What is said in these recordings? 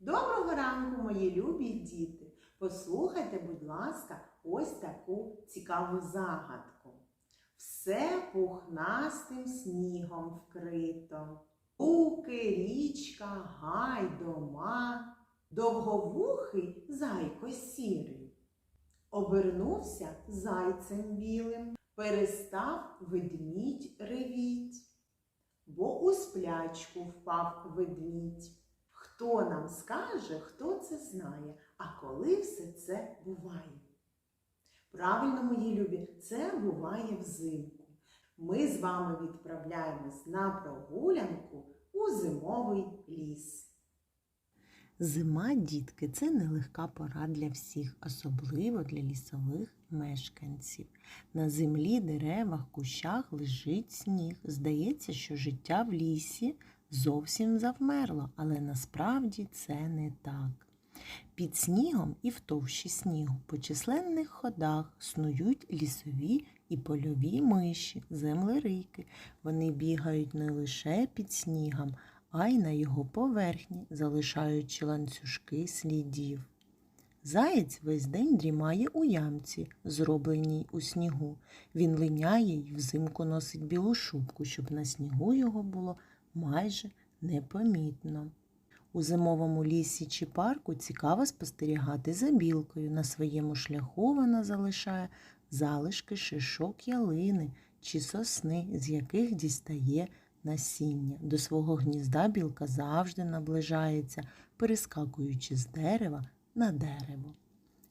Доброго ранку, мої любі діти! Послухайте, будь ласка, ось таку цікаву загадку. Все пухнастим снігом вкрито. Луки, річка, гай, дома, довговухий зайко сірий. Обернувся зайцем білим, перестав ведмідь ревіть, бо у сплячку впав ведмідь. Хто нам скаже, хто це знає, а коли все це буває? Правильно, мої любі, це буває взимку. Ми з вами відправляємось на прогулянку у зимовий ліс. Зима, дітки, це нелегка пора для всіх, особливо для лісових мешканців. На землі, деревах, кущах лежить сніг. Здається, що життя в лісі зовсім завмерло, але насправді це не так. Під снігом і в товщі снігу по численних ходах снують лісові і польові миші, землерики. Вони бігають не лише під снігом, а й на його поверхні, залишаючи ланцюжки слідів. Заєць весь день дрімає у ямці, зробленій у снігу. Він линяє й взимку носить білу шубку, щоб на снігу його було майже непомітно. У зимовому лісі чи парку цікаво спостерігати за білкою. На своєму шляху вона залишає залишки шишок ялини чи сосни, з яких дістає насіння. До свого гнізда білка завжди наближається, перескакуючи з дерева на дерево.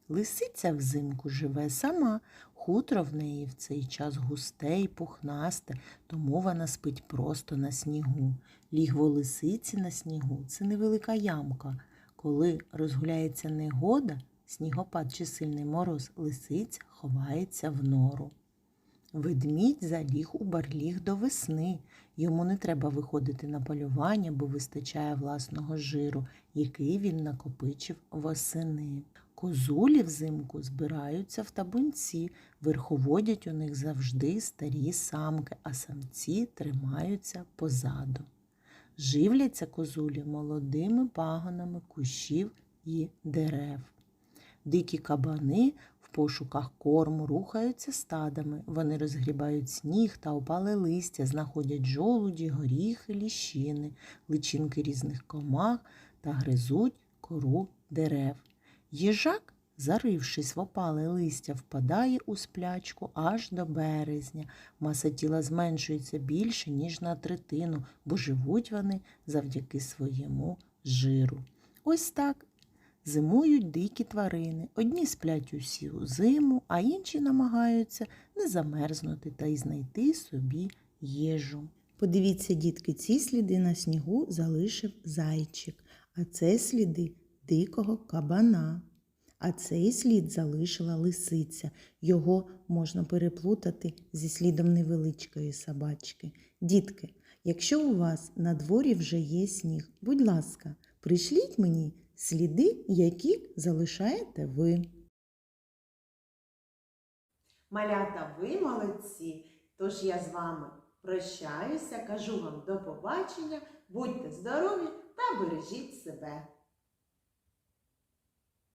Лисиця взимку живе сама, хутро в неї в цей час густе і пухнасте, тому вона спить просто на снігу. Лігво лисиці на снігу це невелика ямка. Коли розгуляється негода, снігопад чи сильний мороз, лисиця ховається в нору. Ведмідь заліг у барліг до весни. Йому не треба виходити на полювання, бо вистачає власного жиру, який він накопичив восени. Козулі взимку збираються в табунці, верховодять у них завжди старі самки, а самці тримаються позаду. Живляться козулі молодими пагонами кущів і дерев. Дикі кабани в пошуках корму рухаються стадами. Вони розгрібають сніг та опале листя, знаходять жолуді, горіхи, ліщини, личинки різних комах та гризуть кору дерев. Їжак, зарившись в опале листя, впадає у сплячку аж до березня. Маса тіла зменшується більше, ніж на третину, бо живуть вони завдяки своєму жиру. Ось так зимують дикі тварини. Одні сплять усю зиму, а інші намагаються не замерзнути та й знайти собі їжу. Подивіться, дітки, ці сліди на снігу залишив зайчик, а це сліди дикого кабана. А цей слід залишила лисиця. Його можна переплутати зі слідом невеличкої собачки. Дітки, якщо у вас на дворі вже є сніг, будь ласка, пришліть мені сліди, які залишаєте ви. Малята, ви молодці! Тож я з вами прощаюся, кажу вам до побачення, будьте здорові та бережіть себе.